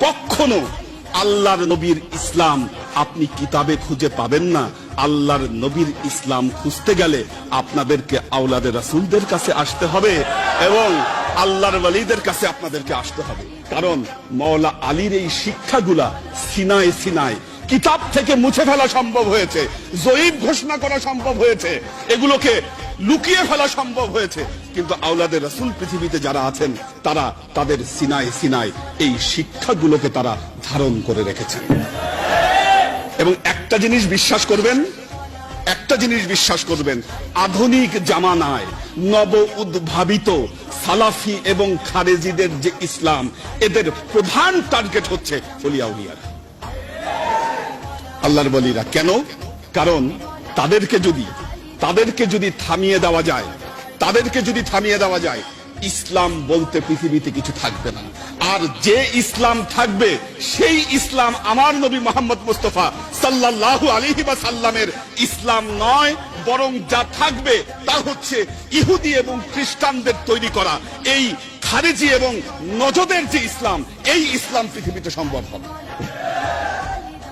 কখনো আল্লাহর নবীর ইসলাম আপনি কিতাবে খুঁজে পাবেন না। আল্লাহর নবীর ইসলাম খুঁজতে গেলে আপনাদেরকে আওলাদে রাসুলদের কাছে আসতে হবে এবং আল্লাহর ওয়ালিদের কাছে আপনাদেরকে আসতে হবে। কারণ মওলা আলীর এই শিক্ষাগুলা সিনায় সিনায় কিতাব থেকে মুছে ফেলা সম্ভব হয়েছে, জয়ীব ঘোষণা করা সম্ভব হয়েছে, এগুলোকে লুকিয়ে ফেলা সম্ভব হয়েছে। কিন্তু আওলাদের রাসূল পৃথিবীতে যারা আছেন, তারা তাদের সিনায় সিনায় এই শিক্ষাগুলোকে তারা ধারণ করে রেখেছেন। এবং একটা জিনিস বিশ্বাস করবেন, একটা জিনিস বিশ্বাস করবেন, আধুনিক জামানায় নব উদ্ভাবিত সালাফি এবং খারেজিদের যে ইসলাম, এদের প্রধান টার্গেট হচ্ছে অলিয়া উলিয়ারা। আল্লাহর বলিরা। কেন? কারণ তাদেরকে যদি তাদেরকে যদি থামিয়ে দেওয়া যায়, তাদেরকে যদি থামিয়ে দেওয়া যায়, ইসলাম বলতে পৃথিবীতে কিছু থাকবে না। আর যে ইসলাম থাকবে, সেই ইসলাম আমার নবী মোহাম্মদ মুস্তফা সাল্লাল্লাহু আলাইহি বা সাল্লামের ইসলাম নয়, বরং যা থাকবে তা হচ্ছে ইহুদি এবং খ্রিস্টানদের তৈরি করা। এই খারেজি এবং নজদের যে ইসলাম, এই ইসলাম পৃথিবীতে সম্ভব হবে।